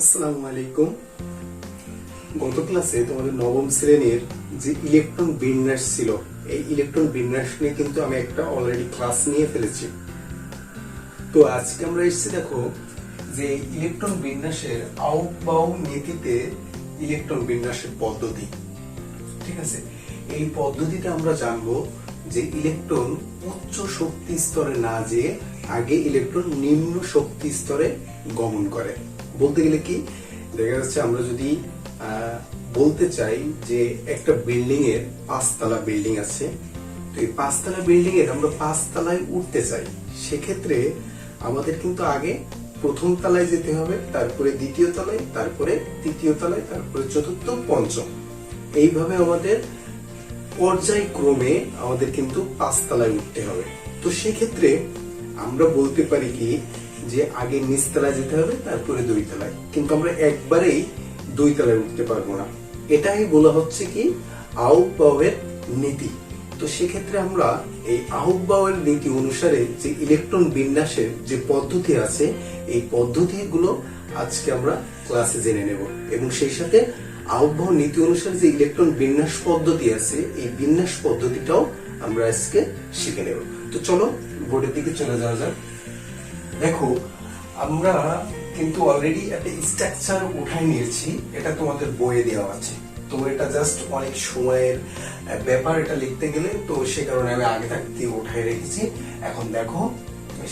আসসালামু আলাইকুম। গত ক্লাসে তোমাদের নবম শ্রেণির যে ইলেকট্রন বিন্যাস ছিল, এই ইলেকট্রন বিন্যাস নিয়ে কিন্তু আমি একটা অলরেডি ক্লাস নিয়ে ফেলেছি। তো আজকে আমরা এসেছি দেখো যে ইলেকট্রন বিন্যাসের নীতিতে ইলেকট্রন বিন্যাসের পদ্ধতি। ঠিক আছে? এই পদ্ধতিতে আমরা জানব যে ইলেকট্রন উচ্চ শক্তি স্তরে না যেয়ে আগে ইলেকট্রন নিম্ন শক্তি স্তরে গমন করে। বলতে গেলে কি, দেখা যাচ্ছে আমরা যদি বলতে চাই যে একটা বিল্ডিং এর পাঁচতলা বিল্ডিং আছে, তো এই পাঁচতলা বিল্ডিং এর আমরা পাঁচতলায় উঠতে চাই। সেক্ষেত্রে আমাদের কিন্তু আগে প্রথম তলায় যেতে হবে, তারপরে দ্বিতীয় তলায়, তারপরে তৃতীয় তলায়, তারপরে চতুর্থ, পঞ্চম। এইভাবে আমাদের পর্যায়ক্রমে আমাদের কিন্তু পাঁচতলায় উঠতে হবে। তো সেক্ষেত্রে আমরা বলতে পারি কি যে আগে নিচতলায় যেতে হবে, তারপরে দুই তলায়। কিন্তু আমরা একবারেই দুই তলায় উঠতে পারব না। এটাই বলা হচ্ছে কি? আউটবাউয়ের নীতি। তো সেক্ষেত্রে আমরা এই আউটবাউয়ের নীতি অনুসারে যে ইলেকট্রন বিন্যাসের যে পদ্ধতি আছে, এই পদ্ধতিগুলো আজকে আমরা ক্লাসে জেনে নেব। এবং সেই সাথে আহ্বান নীতি অনুসারে যে ইলেকট্রন বিন্যাস পদ্ধতি আছে, এই বিন্যাস পদ্ধতিটাও আমরা আজকে শিখে নেব। তো চলো, বোর্ডের দিকে চলে যাওয়া যাক। দেখো, আমরা কিন্তু অলরেডি একটা স্ট্রাকচার উঠাই নিয়েছি, এটা তোমাদের বইয়ে দেওয়া আছে। তো এটা জাস্ট অনেক সময়ের ব্যাপার এটা লিখতে গেলে, তো সে কারণে আমি আগে থাকতে উঠাই রেখেছি। এখন দেখো,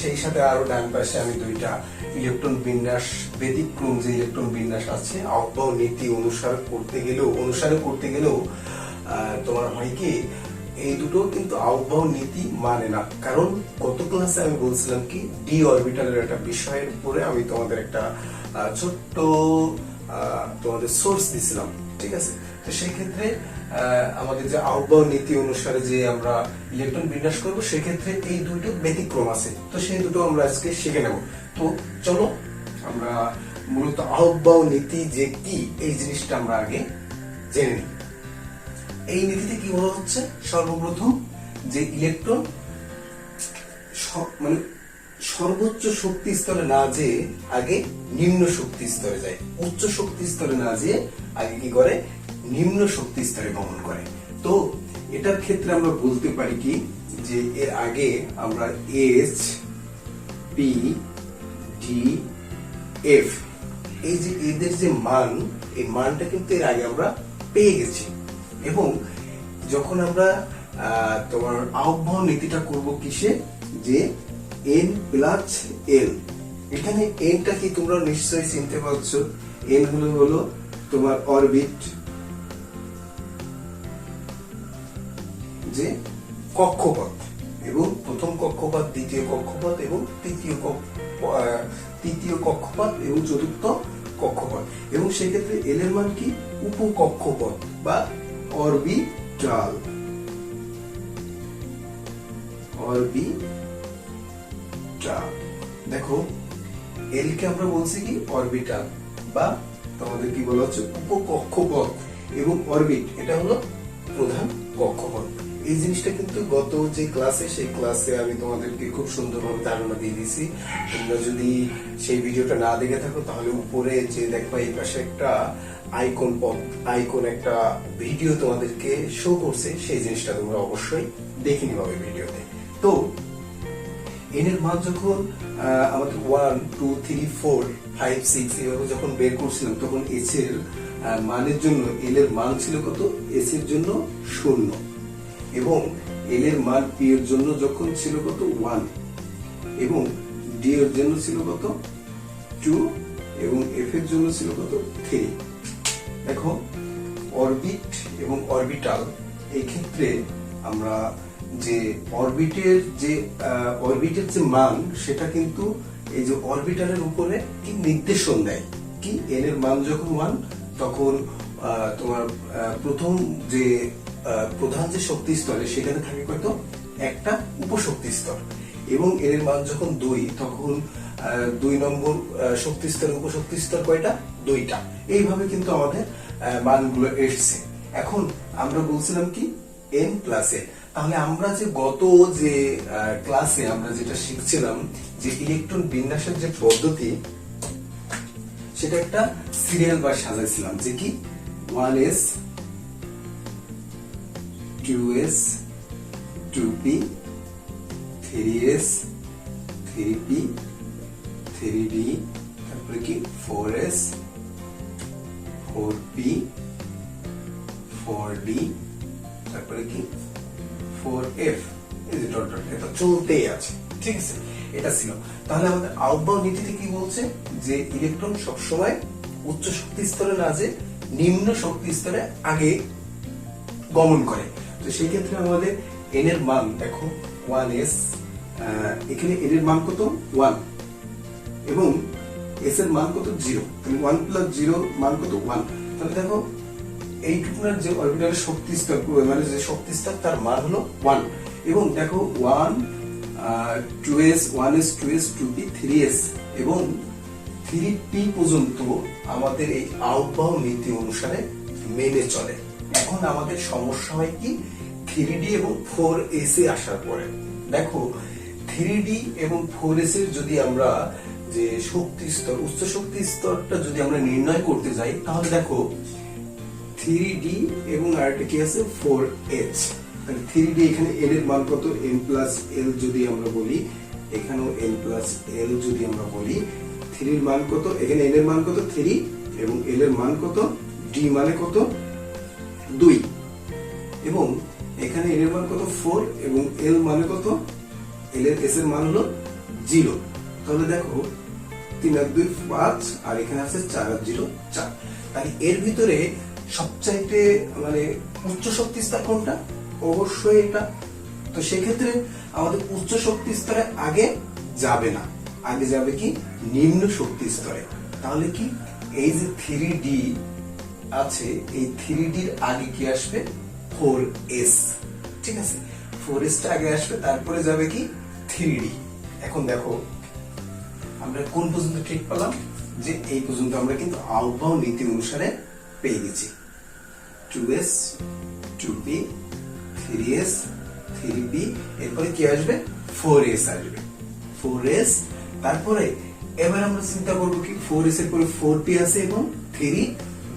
সেই সাথে আরও ডান পাশে আমি দুইটা ইলেকট্রন বিন্যাস, ব্যতিক্রম যে ইলেকট্রন বিন্যাস আছে আহ্বান নীতি অনুসার করতে গেলেও, অনুসারে করতে গেলেও তোমার হয় কি এই দুটো কিন্তু আহ্বান নীতি মানে না। কারণ, গত ক্লাসে আমি বলছিলাম কি ডি অরবিটালের একটা বিষয়ের উপরে আমি তোমাদের একটা ছোট্ট তোমাদের সোর্স দিছিলাম, ঠিক আছে? তো সেই ক্ষেত্রে আমাদের যে আহ্বান নীতি অনুসারে যে আমরা ইলেকট্রন বিন্যাস করব, সেক্ষেত্রে এই দুটো ব্যতিক্রম আছে। তো সেই দুটো আমরা আজকে শিখে নেব। তো চলো, আমরা মূলত আহ্বান নীতি যে কি, এই জিনিসটা আমরা আগে জেনে নিই। এই নীতিতে কি বলা হচ্ছে? সর্বপ্রথম যে ইলেকট্রন মানে সর্বোচ্চ শক্তি স্তরে না যেয়ে আগে নিম্ন শক্তি স্তরে যায়। উচ্চ শক্তি স্তরে না যেয়ে আগে কি করে? নিম্ন শক্তি স্তরে গমন করে। তো এটার ক্ষেত্রে আমরা বলতে পারি কি? যে এর আগে আমরা এইচ পি ডি এফ এই যে এদের যে মান, এই মানটা কিন্তু এর আগে আমরা পেয়ে গেছি। এবং যখন আমরা তোমার আহ্বান নীতিটা করব কিসে? যে এন প্লাস এল এখানে এনটা কি তোমরা নিশ্চয়ই চিনতে পারছ? এন হলো হলো তোমার অরবিট যে কক্ষপথ এবং প্রথম কক্ষপথ, দ্বিতীয় কক্ষপথ এবং তৃতীয় তৃতীয় কক্ষপথ এবং চতুর্থ কক্ষপথ। এবং সেক্ষেত্রে এল এর মান কি? উপকক্ষপথ বা অরবিটাল। অরবিটাল। দেখো এল কে আমরা বলছি কি? অরবিটাল বা তোমাদের কি বলা হচ্ছে? উপকক্ষপথ। এবং অরবিট এটা হলো প্রধান কক্ষপথ। এই জিনিসটা কিন্তু গত যে ক্লাসে সেই ক্লাসে আমি তোমাদেরকে খুব সুন্দরভাবে ধারণা দিয়ে দিয়েছি। তোমরা যদি সেই ভিডিওটা না দেখে থাকো, তাহলে উপরে যে দেখবা এই পাশে একটা আইকন পপ আইকন একটা ভিডিও তোমাদেরকে শো করছে, সেই জিনিসটা তোমরা অবশ্যই দেখে নিবা ওই ভিডিওতে তো এন এর মান যখন আমাদের one two three four five six এভাবে যখন বের করছিলাম, তখন এস এর মানের জন্য এল এর মান ছিল কত? এস এর জন্য শূন্য। এবং এল এর মান পি এর জন্য যখন ছিল কত? ওয়ান এবং ডি এর জন্য ছিল কত? টু এবং এফ এর জন্য ছিল কত? থ্রি দেখো অরবিট এবং অরবিটাল এই ক্ষেত্রে আমরা যে অরবিটের যে অরবিটের যে মান, সেটা কিন্তু এই যে অরবিটালের উপরে কি নির্দেশন দেয়? কি? এন এর মান যখন ওয়ান তখন তোমার প্রথম যে প্রধান যে শক্তি স্তরে সেখানে থাকে কত একটা উপশক্তি স্তর। এবং এর মান যখন দুই, তখন দুই নম্বর শক্তি স্তর উপশক্তি স্তর কয়টা? দুইটা। এইভাবে কিন্তু আমাদের মানগুলো এসছে। এখন আমরা বলছিলাম কি? এন প্লাস তাহলে আমরা যে গত যে ক্লাসে আমরা যেটা শিখছিলাম, যে ইলেকট্রন বিন্যাসের যে পদ্ধতি, সেটা একটা সিরিয়াল বার সাজাইছিলাম। যে কি? One S two S two P three S three P three D তারপরে কি? Four S four P four D তারপরে কি? ফোর এফ এই যে ডট ডট, এটা চলতেই আছে, ঠিক আছে? এটা ছিল। তাহলে আমাদের আউটবাউন্ড নীতিতে কি বলছে? যে ইলেকট্রন সবসময় উচ্চ শক্তি স্তরে না যে নিম্ন শক্তি স্তরে আগে গমন করে। তো সেই ক্ষেত্রে আমাদের এন এর মান, দেখো ওয়ান এস এখানে এন এর মান কত? ওয়ান এবং এস এর মান কত জিরো ওয়ান প্লাস জিরো মান কত ওয়ান তাহলে দেখো এইটুকুনার যে অরবিটালের শক্তি স্তর মানে যে শক্তি স্তর তার মান হলো ওয়ান এবং দেখো one two S one S two S two P three S এবং থ্রি পি পর্যন্ত আমাদের এই আউটবাউন্ড নীতি অনুসারে মেনে চলে। এখন আমাদের সমস্যা হয় কি? থ্রি ডি এবং ফোর এস এ আসার পরে। দেখো থ্রি ডি এবং ফোর এস এর যদি আমরা যে শক্তি স্তর, উচ্চ শক্তি স্তরটা যদি আমরা নির্ণয় করতে যাই, তাহলে দেখো থ্রি ডি এবং আরেকটা কি আছে? ফোর এইচ থ্রি ডি এখানে এল এর মান কত? এন প্লাস এল যদি আমরা বলি, এখানেও এন প্লাস এল যদি আমরা বলি থ্রির মান কত? এখানে এন এর মান কত? থ্রি এবং এল এর মান কত? ডি মানে কত? দুই। এবং এখানে এন এর মান কত? ফোর এবং এল মানে কত? এল এর এস এর মান হলো জিরো তাহলে দেখো, তিন আর দুই পাঁচ, আর এখানে আছে চার আর জিরো চার। তাহলে এর ভিতরে সবচাইতে মানে উচ্চ শক্তি স্তর কোনটা? অবশ্যই এটা। তো সেক্ষেত্রে আমাদের উচ্চ শক্তি স্তরে আগে যাবে না। আগে যাবে কি? নিম্ন শক্তি স্তরে। তাহলে কি? এই যে থ্রি ডি আছে, এই থ্রি ডির আগে কি আসবে? ফোর এস ঠিক আছে? ফোর এসটা আগে আসবে, তারপরে যাবে কি? থ্রি ডি এখন দেখো আমরা কোন পর্যন্ত ঠিক পেলাম? যে এই পর্যন্ত আমরা কিন্তু আউটবাউন্ড নীতি অনুসারে পেয়ে গেছি। Two S two P three S three P এরপরে কি আসবে? ফোর এস আসবে। ফোর এস তারপরে এবার আমরা চিন্তা করব কি ফোর এস এর পরে ফোর পি আছে এবং থ্রি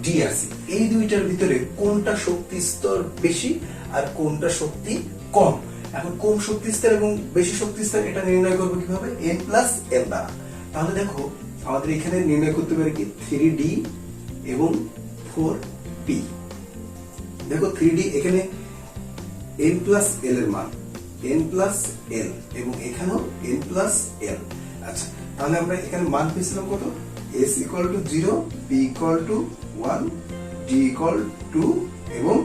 ডি আছে। এই দুইটার ভিতরে কোনটা শক্তি স্তর বেশি আর কোনটা শক্তি কম? এখন কম শক্তি স্তর এবং বেশি শক্তি স্তর এটা নির্ণয় করব কীভাবে? এন প্লাস এল দ্বারা। তাহলে দেখো, আমাদের এখানে নির্ণয় করতে পারি কি? থ্রি ডি এবং ফোর পি দেখো থ্রি ডি এখানে এন প্লাস এল এর মান। এন প্লাস এল এবং এখানেও এন প্লাস এল আচ্ছা তাহলে আমরা এখানে মান পেয়েছিলাম কত? S equal to zero P equal to one D equal to এবং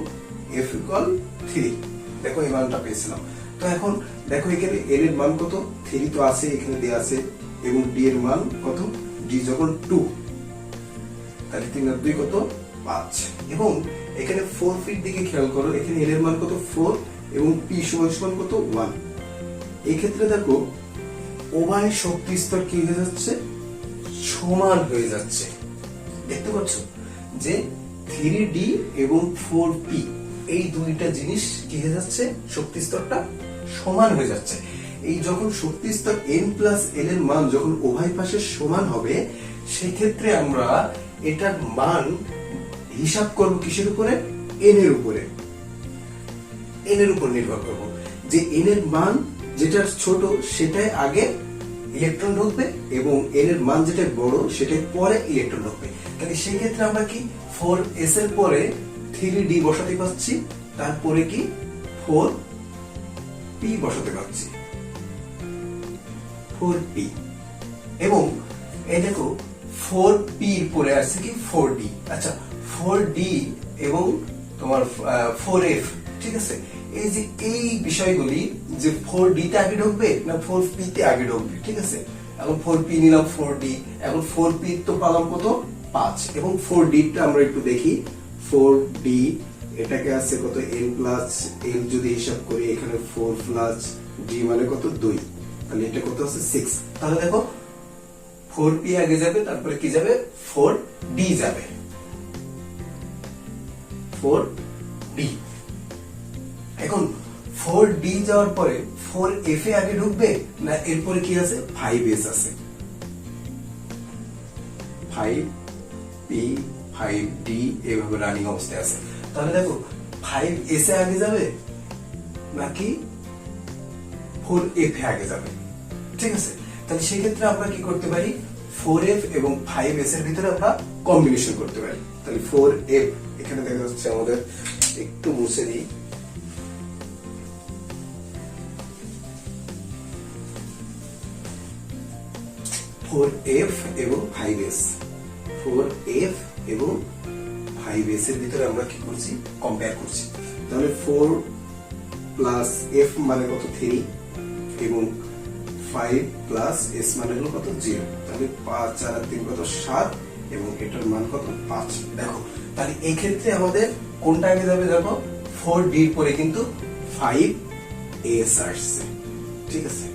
এফ ইকুয়াল থ্রি দেখো, এই মানটা পেয়েছিলাম। তো এখন, দেখো, এখানে এর এর মান কত? থ্রি তো আছে, এখানে দেওয়া আছে। এবং ডি এর মান কত? ডি যখন টু তাহলে তিন আর দুই কত? পাঁচ। এবং এখানে ফোর ফিট দিকে খেয়াল করো, এখানে এল এর মান কত? ফোর এবং পি সমান সমান কত? ওয়ান এই ক্ষেত্রে দেখো উভয় শক্তি স্তর কি হয়ে যাচ্ছে? সমান হয়ে যাচ্ছে। দেখতে পাচ্ছ? যে থ্রি ডি এবং ফোর পি এই দুইটা জিনিস কি হয়ে যাচ্ছে? শক্তি স্তরটা সমান হয়ে যাচ্ছে। এই যখন শক্তি স্তর এন প্লাস এল এর মান যখন উভয় পাশে সমান হবে, সেক্ষেত্রে আমরা এটার মান হিসাব করব কিসের উপরে? এন এর উপরে। এন এর উপর নির্ভর করব। যে এন এর মান যেটা ছোট, সেটাই আগে ইলেকট্রন ঢুকবে এবং এন এর মান যেটা বড়, সেটাই পরে ইলেকট্রন ঢুকবে। তাহলে সেই ক্ষেত্রে আমরা কি ফোর এস এর পরে থ্রি ডি বসাতে পারছি, তারপরে কি ফোর পি বসাতে পারছি। Four P. এবং এই দেখো, ফোর পি পরে আসছে কি? Four D. আচ্ছা ফোর ডি এবং তোমার ফোর এফ, ঠিক আছে? এই যে এই বিষয়গুলি, যে ফোর ডি তে আগে ঢুকবে না ফোর পি তে আগে ঢুকবে, ঠিক আছে? এখন ফোর পি নিলাম, ফোর ডি। এখন ফোর পি তো পালাম কত? পাঁচ। এবং ফোর ডি টা আমরা একটু দেখি। ফোর ডি, এটাকে আছে কত? এন প্লাস এল যদি হিসাব করি, এখানে ফোর প্লাস ডি মানে কত? দুই। তাহলে এটা কত আছে? সিক্স তাহলে দেখো ফোর পি আগে যাবে, তারপরে কি যাবে? ফোর ডি যাবে। ফোর ডি এখন ফোর ডি যাওয়ার পরে ফোর এফ এ আগে ঢুকবে না এরপরে কি আছে? ফাইভ এস আছে। ফাইভ পি ফাইভ ডি এভাবে রানিং অবস্থায় আছে। তাহলে দেখো ফাইভ এস এ আগে যাবে নাকি ফোর এফ এ আগে যাবে। ঠিক আছে? তাহলে সেক্ষেত্রে আমরা কি করতে পারি? ফোর এফ এবং ফাইভ এস এর ভিতরে আমরা কম্বিনেশন করতে পারি। তাহলে ফোর এফ, এখানে দেখা যাচ্ছে আমাদের একটু মুছে দিই। ফোর এফ এবং ফাইভ এস। ফোর এফ এবং ফাইভ এস এর ভিতরে আমরা কি করছি? কম্পেয়ার করছি। তাহলে ফোর প্লাস এফ মানে কত? থ্রি। এবং ফাইভ প্লাস এস মানে হলো কত? জিরো তাহলে পাঁচ, চার আর তিন কত? সাত। এবং এটার মান কত? পাঁচ। দেখো, তাহলে এই ক্ষেত্রে আমাদের কোনটা আগে যাবে দেখো? ফোর ডি পরে কিন্তু ফাইভ এস আসছে। ঠিক আছে?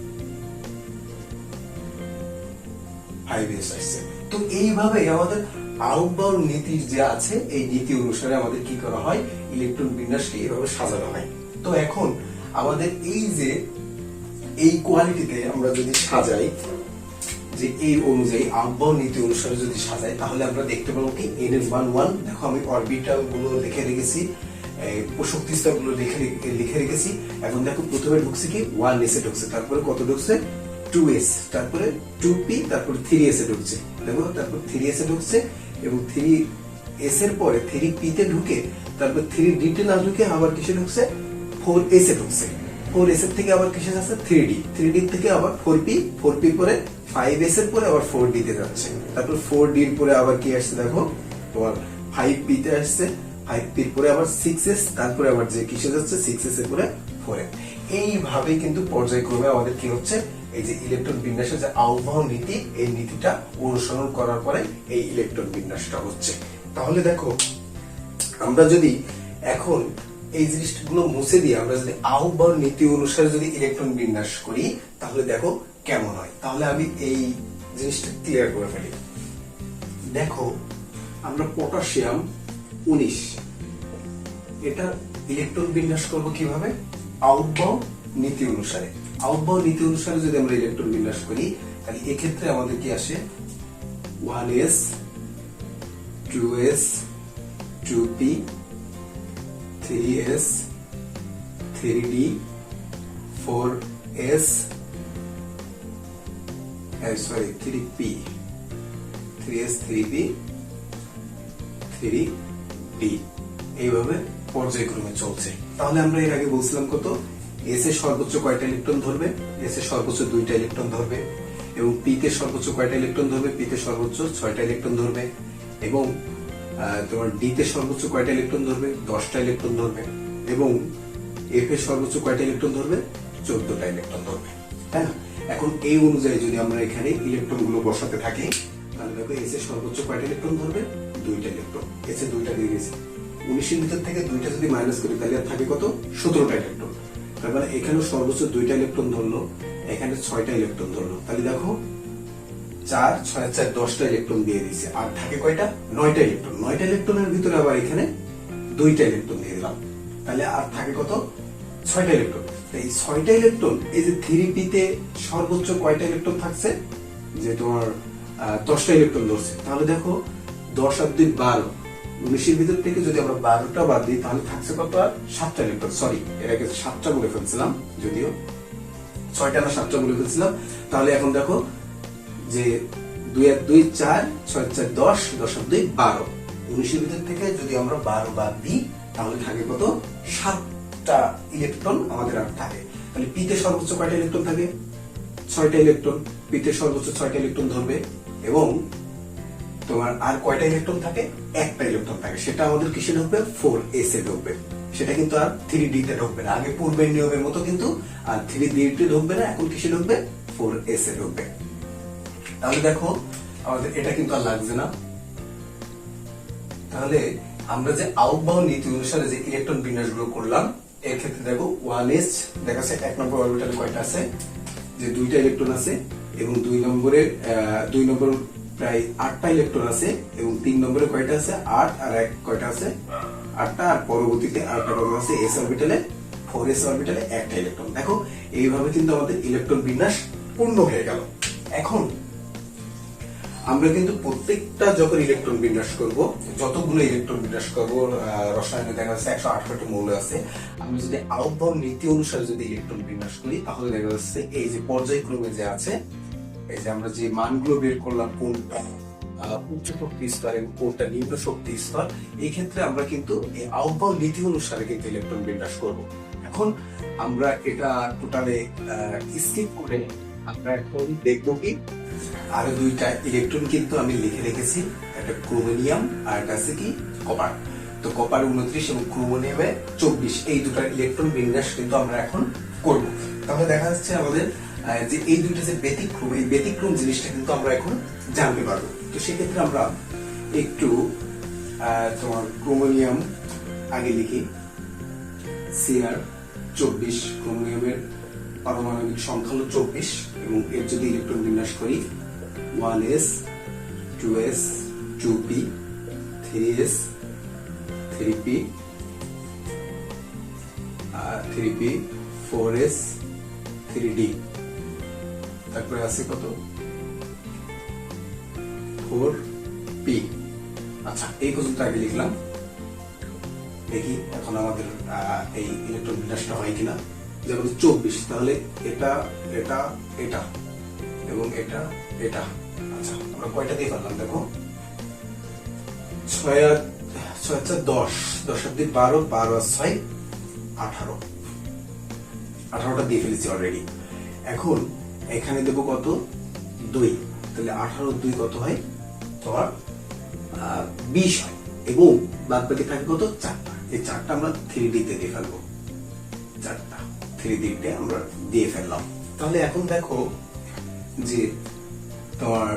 ফাইভ এস আসছে। তো এইভাবে আমাদের আউটবাউন্ড নীতির যে আছে, এই নীতি অনুসারে আমাদের কি করা হয়? ইলেকট্রন বিন্যাসকে এইভাবে সাজানো হয়। তো এখন আমাদের এই যে এই কোয়ালিটিতে আমরা যদি সাজাই, যে এই অনুযায়ী আউটবাউন্ড নীতি অনুসারে যদি সাজাই, তাহলে আমরা দেখতে পাবো কি? এন এস ওয়ান ওয়ান দেখো, আমি অরবিটালগুলো লিখে রেখেছি শক্তি স্তরগুলো লিখে রেখেছি। এখন দেখো, প্রথমে ঢুকছে কি? ওয়ান এস ঢুকছে। তারপরে কত ঢুকছে? টু এস তারপরে টু পি তারপরে থ্রি এস ঢুকছে। দেখো, তারপর থ্রি এস ঢুকছে, এবং থ্রি এস এর পরে থ্রি পি তে ঢুকে, তারপর থ্রি ডি তে না ঢুকে আবার কিসে ঢুকছে? ফোর এস ঢুকছে। ফোর এস এর থেকে আবার কিসে যাচ্ছে থ্রি ডি থ্রি ডি থেকে আবার ফোর পি ফোর পি পরে ফাইভ এস এর পরে আবার ফোর ডি তে যাচ্ছে। তারপর ফোর ডির পরে আবার কি আসছে দেখো? তোমার ফাইভ পি তে আসছে। ফাইভ পির পরে আবার সিক্স এস তারপরে আবার যে কিসে যাচ্ছে? সিক্স এস এর পরে ফোর এ এইভাবে কিন্তু পর্যায়ক্রমে আমাদের কি হচ্ছে? এই যে ইলেকট্রন বিন্যাসের যে আহ্বান নীতি, এই নীতিটা অনুসরণ করার পরে এই ইলেকট্রন বিন্যাসটা হচ্ছে। তাহলে দেখো, আমরা যদি এখন এই জিনিসগুলো মুছে দিয়ে আমরা যদি আহ্বান নীতি অনুসারে যদি ইলেকট্রন বিন্যাস করি, তাহলে দেখো কেমন হয়। তাহলে আমি এই জিনিসটা ক্লিয়ার করে ফেলি। দেখো, আমরা পটাশিয়াম উনিশ। এটা ইলেকট্রন বিন্যাস করব কীভাবে? আউটবাউ নীতি অনুসারে। আউটবাউ নীতি অনুসারে যদি আমরা ইলেকট্রন বিন্যাস করি, তাহলে এক্ষেত্রে আমাদের কি আসে? One S two S two P three S, three D, four S sorry, three P, three S, three P, three D. এইভাবে পর্যায়ক্রমে চলছে। তাহলে আমরা এর আগে বলছিলাম কত? এস এর সর্বোচ্চ কয়টা ইলেকট্রন ধরবে? এস এর সর্বোচ্চ দুইটা ইলেকট্রন ধরবে এবং পি তে সর্বোচ্চ কয়টা ইলেকট্রন ধরবে? পি তে সর্বোচ্চ ছয়টা ইলেকট্রন ধরবে এবং তোমার ডি তে সর্বোচ্চ কয়টা ইলেকট্রন ধরবে? দশটা ইলেকট্রন ধরবে। এবং এফ এর সর্বোচ্চ কয়টা ইলেকট্রন ধরবে? চোদ্দটা ইলেকট্রন ধরবে। না? এখন এই অনুযায়ী যদি আমরা এখানে ইলেকট্রনগুলো বসাতে থাকি, তাহলে দেখো এসে সর্বোচ্চ কয়টা ইলেকট্রন ধরবে? দুইটা ইলেকট্রন এস এ দুইটা দিয়ে দিয়েছে। উনিশের ভিতর থেকে দুইটা যদি মাইনাস করি, তাহলে আর থাকে কত? সতেরোটা ইলেকট্রন তার মানে এখানে সর্বোচ্চ দুইটা ইলেকট্রন ধরলো, এখানে ছয়টা ইলেকট্রন ধরলো। তাহলে দেখো চার, ছয়, চার, দশটা ইলেকট্রন দিয়ে দিচ্ছে আর থাকে কয়টা? নয়টা ইলেকট্রন নয়টা ইলেকট্রনের ভিতরে আবার এখানে দুইটা ইলেকট্রন দিয়ে দিলাম। তাহলে আর থাকে কত? ছয়টা ইলেকট্রন এই ছয়টা ইলেকট্রন এই যে থ্রি পি তে সর্বোচ্চ কয়টা ইলেকট্রন থাকছে? যে তোমার দশটা ইলেকট্রন ধরছে। তাহলে দেখো, দশ আর দুই বারো। উনিশের ভিতর থেকে যদি আমরা বারোটা বাদ দিই, তাহলে থাকছে কত আর? সাতটা ইলেকট্রন সরি এর আগে সাতটা বলে ফেলছিলাম, যদিও। ছয়টা না সাতটা বলে ফেলছিলাম। তাহলে এখন দেখো যে দুই আর দুই চার ছয় চার দশ দশ আর দুই বারো। উনিশের ভিতর থেকে যদি আমরা বারো বাদ দিই, তাহলে থাকে কত? সাতটা ইলেকট্রন আমাদের আর থাকে। তাহলে পিতে সর্বোচ্চ কয়টা ইলেকট্রন থাকে? ছয়টা ইলেকট্রন। পিতে সর্বোচ্চ ছয়টা ইলেকট্রন ধরবে। এবং তোমার আর কয়টা ইলেকট্রন থাকে? একটা ইলেকট্রন থাকে। সেটা আমাদের কিসে ঢুকবে? ফোর এস এ ঢুকবে। সেটা কিন্তু আর থ্রি ডি তে ঢুকবে না। আগে পূর্বের নিয়মের মতো কিন্তু আর থ্রি ডি ঢুকবে না। এখন কিসে ঢুকবে? ফোর এস এ ঢুকবে। তাহলে দেখো, আমাদের এটা কিন্তু আর লাগছে না। তাহলে আমরা যে আউটবাউন্ড নীতি অনুসারে যে ইলেকট্রন বিন্যাসগুলো করলাম, এর ক্ষেত্রে দেখো ওয়ান এস দেখা যাচ্ছে এক নম্বর অরবিটালে কয়টা আছে? যে দুইটা ইলেকট্রন আছে, এবং দুই নম্বরের দুই নম্বর প্রায় আটটা ইলেকট্রন আছে, এবং তিন নম্বরে কয়টা আছে? আট আর এক কয়টা আছে? আটটা, আর পরবর্তীতে আটটা কত আছে? এস অরবিটালে ফোর এস অরবিটালে একটা ইলেকট্রন দেখো, এইভাবে কিন্তু আমাদের ইলেকট্রন বিন্যাস পূর্ণ হয়ে গেল। এখন আমরা কিন্তু প্রত্যেকটা যখন ইলেকট্রন বিন্যাস করব, যতগুলো ইলেকট্রন বিন্যাস করব রসায়নে দেখা যাচ্ছে একশো আঠারোটি মৌল আছে। আমি যদি আউটবাউন্ড নীতি অনুসারে যদি ইলেকট্রন বিন্যাস করি, তাহলে দেখা যাচ্ছে এই যে পর্যায়ক্রমে যে আছে, এই যে আমরা যে মানগুলো বের করলাম, কোনটা? উচ্চ শক্তি স্তর এবং কোনটা নিম্ন শক্তি স্তর, এই ক্ষেত্রে আমরা কিন্তু এই আউটবাউন্ড নীতি অনুসারে কিন্তু ইলেকট্রন বিন্যাস করব। এখন আমরা এটা টোটালে স্কিপ করে আমরা এখন দেখব কি? আরও দুইটা ইলেকট্রন কিন্তু আমি লিখে রেখেছি। একটা ক্রোমোনিয়াম আর একটা আছে কি? কপার তো কপার উনত্রিশ এবং ক্রোমোনিয়ামে চব্বিশ। এই দুটার ইলেকট্রন বিন্যাস কিন্তু আমরা এখন করব। তাহলে দেখা যাচ্ছে আমাদের যে এই দুইটা যে ব্যতিক্রম, এই ব্যতিক্রম জিনিসটা কিন্তু আমরা এখন জানতে পারব। তো সেক্ষেত্রে আমরা একটু তোমার ক্রোমোনিয়াম আগে লিখি। সিআর চব্বিশ ক্রোমোনিয়ামের পারমাণবিক সংখ্যা হলো চব্বিশ। এবং এর যদি ইলেকট্রন বিন্যাস করি one S two S two P three S three P three P four S three D তারপরে আছে কত? ফোর পি আচ্ছা এই পর্যন্ত আগে লিখলাম। দেখি এখন আমাদের এই ইলেকট্রন বিন্যাসটা হয় কিনা। যেমন চব্বিশ, তাহলে এটা এটা এটা এবং এটা এটা। আচ্ছা আমরা কয়টা দিয়ে পারলাম দেখো? ছয় ছয় হচ্ছে দশ। দশ দুই বারো বারো আর ছয়, আঠারো। আঠারোটা দিয়ে ফেলেছি অলরেডি এখন এখানে দেবো কত? দুই। তাহলে আঠারো দুই কত হয়? তোমার বিশ হয়। এবং বাদ বাকি থাকে কত? চারটা। এই চারটা আমরা থ্রি ডিতে দিয়ে চারটা। থ্রি ডিতে আমরা দিয়ে ফেললাম। তাহলে এখন দেখো যে তোমার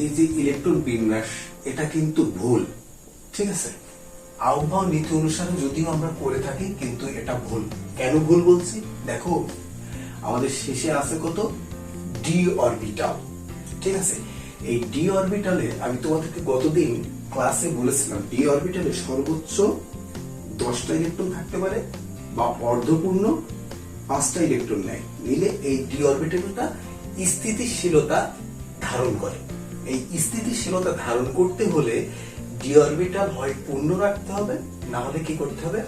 এই যে ইলেকট্রন বিন্যাস, এটা কিন্তু ভুল, ঠিক আছে? আবহাওয়া নীতি অনুসারে যদিও আমরা করে থাকি, কিন্তু এটা ভুল। কেন ভুল বলছি? দেখো, আমাদের শেষে আছে কত? ডি অরবিটাল ঠিক আছে? এই ডি অরবিটালে আমি তোমাদেরকে গতদিন ক্লাসে বলেছিলাম ডি অরবিটালে সর্বোচ্চ দশটা ইলেকট্রন থাকতে পারে বা অর্ধপূর্ণ পাঁচটা ইলেকট্রন নেয়। নিলে এই ডি অরবিটালটা স্থিতিশীলতা ধারণ করে। এই স্থিতিশীলতা ধারণ করতে হলে ডি অরবিটাল হয় পূর্ণ রাখতে হবে, না হলে কি করতে হবে?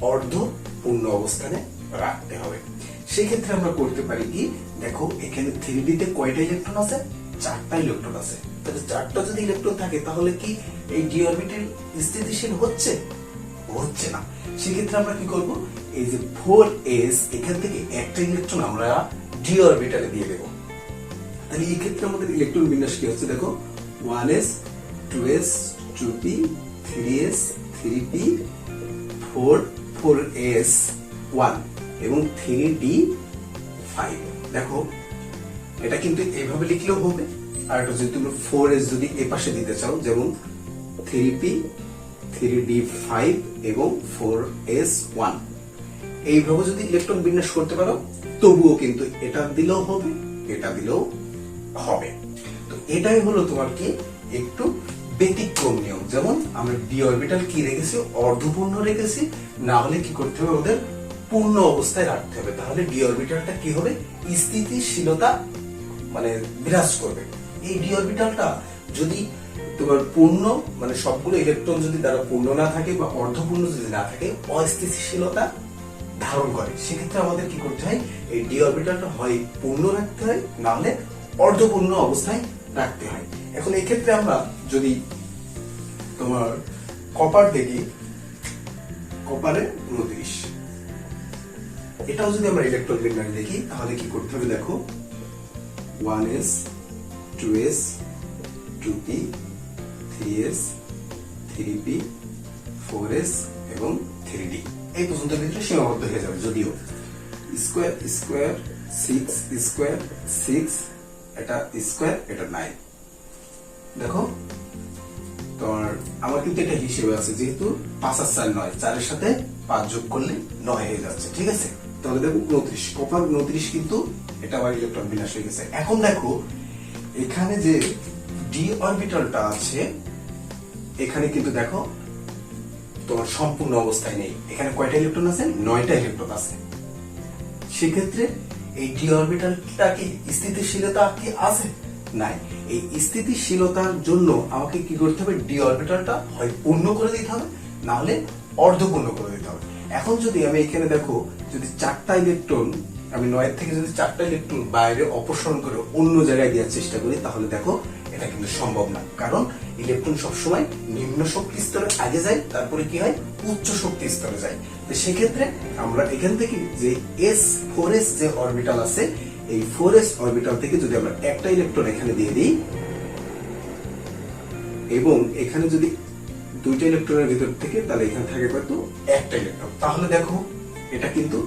অর্ধ পূর্ণ অবস্থানে রাখতে হবে। সেক্ষেত্রে আমরা করতে পারি কি? দেখো, এখানে থ্রি ডিতে কয়টা ইলেকট্রন আছে? চারটা ইলেকট্রন আছে। তাহলে চারটা যদি ইলেকট্রন থাকে, তাহলে কি এই ডি অরবিটাল স্থিতিশীল হচ্ছে? হচ্ছে না। সেক্ষেত্রে আমরা কি করব? এই যে ফোর এস এখান থেকে একটা ইলেকট্রন আমরা ডি অরবিটালে দিয়ে দেবো। তাহলে এই ক্ষেত্রে আমাদের ইলেকট্রন বিন্যাস কি হচ্ছে দেখো? One S two S two P three S three P four four S one এবং থ্রি ডি ফাইভ দেখো, এটা কিন্তু এইভাবে লিখলেও হবে। আর এটা যদি তুমি ফোর এস যদি এ পাশে দিতে চাও, যেমন three P three D five এবং ফোর এস ওয়ান এইভাবে যদি ইলেকট্রন বিন্যাস করতে পারো, তবুও কিন্তু এটা দিলেও হবে, এটা দিলেও হবে। তো এটাই হলো তোমার কি? একটু ব্যতিক্রম নিয়ম। যেমন আমরা ডি অরবিটাল কি রেখেছি? অর্ধপূর্ণ রেখেছি। না হলে কি করতে হবে? ওদের পূর্ণ অবস্থায় রাখতে হবে। তাহলে ডি অরবিটালটা কি হবে? স্থিতিশীলতা মানে বিরাজ করবে। এই ডি অরবিটালটা যদি তোমার পূর্ণ মানে সবগুলো ইলেকট্রন যদি দ্বারা পূর্ণ না থাকে বা অর্ধপূর্ণ যদি না থাকে, অস্থিতিশীলতা ধারণ করে। সেক্ষেত্রে আমাদের কি করতে হয়? এই ডি অরবিটালটা হয় পূর্ণ রাখতে হয় না হলে অর্ধপূর্ণ অবস্থায় রাখতে হয়। এখন এই ক্ষেত্রে আমরা যদি তোমার কপার দেখি কপারে উনত্রিশ। এটাও যদি আমরা ইলেকট্রন বিন্যাস দেখি, তাহলে কি করতে হবে দেখো? One S two S two P three S three P four S এবং থ্রি ডি এই পর্যন্ত ভিতরে সীমাবদ্ধ হয়ে যাবে যদিও। Square square six square six এটা স্কোয়ার, এটা নাইন দেখো, তোমার, আমার কিন্তু এটা হিসেবে আছে, যেহেতু পাঁচ আর চার নয়, চারের সাথে পাঁচ যোগ করলে নয় হয়ে যাচ্ছে, ঠিক আছে? তাহলে দেখো উনত্রিশ কপার উনত্রিশ কিন্তু এটা আবার ইলেকট্রন বিন্যাস হয়ে গেছে। এখন দেখো, এখানে যে ডি অরবিটালটা আছে, এখানে কিন্তু দেখো তোমার সম্পূর্ণ অবস্থায় নেই। এখানে কয়টা ইলেকট্রন আছে? নয়টা ইলেকট্রন আছে। সেক্ষেত্রে এই ডি অরবিটালটা কি স্থিতিশীলতা কি আছে? নাই। এই স্থিতিশীলতার জন্য আমাকে কি করতে হবে? ডি অরবিটালটা হয় পূর্ণ করে দিতে হবে না হলে অর্ধপূর্ণ করে দিতে হবে। এখন যদি আমি এখানে দেখো, যদি চারটা ইলেকট্রন, আমি নয়ের থেকে যদি চারটা ইলেকট্রন বাইরে অপসারণ করে অন্য জায়গায় দেওয়ার চেষ্টা করি, তাহলে দেখো, এটা কিন্তু সম্ভব না। কারণ ইলেকট্রন সবসময় নিম্ন শক্তি স্তরে আগে যায়, তারপরে কি হয়? উচ্চ শক্তি স্তরে যায়। তো সেক্ষেত্রে আমরা এখান থেকে যে এস ফোর এস যে অরবিটাল আছে, এই ফোর এস অরবিটাল থেকে যদি আমরা একটা ইলেকট্রন এখানে দিয়ে দিই, এবং এখানে যদি দুইটা ইলেকট্রনের ভিতর থেকে, তাহলে এখানে থাকে কত? একটা ইলেকট্রন তাহলে দেখো, এটা কিন্তু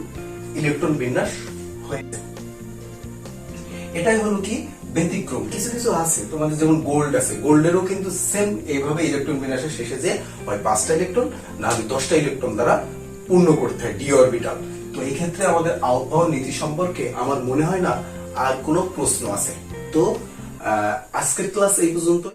ইলেকট্রন বিন্যাস হয়েছে এটাই হলো কি? ব্যতিক্রম, কিছু কিছু আছে। তোমাদের যেমন গোল্ড আছে গোল্ডেরও কিন্তু সেম এইভাবে ইলেকট্রন বিন্যাসের শেষে যে হয় পাঁচটা ইলেকট্রন না হলে দশটা ইলেকট্রন দ্বারা পূর্ণ করতে হয় ডি অরবিটাল তো এই ক্ষেত্রে আমাদের আবহাওয়া নীতি সম্পর্কে আমার মনে হয় না আর কোনো প্রশ্ন আছে। তো আজকের ক্লাস এই পর্যন্ত।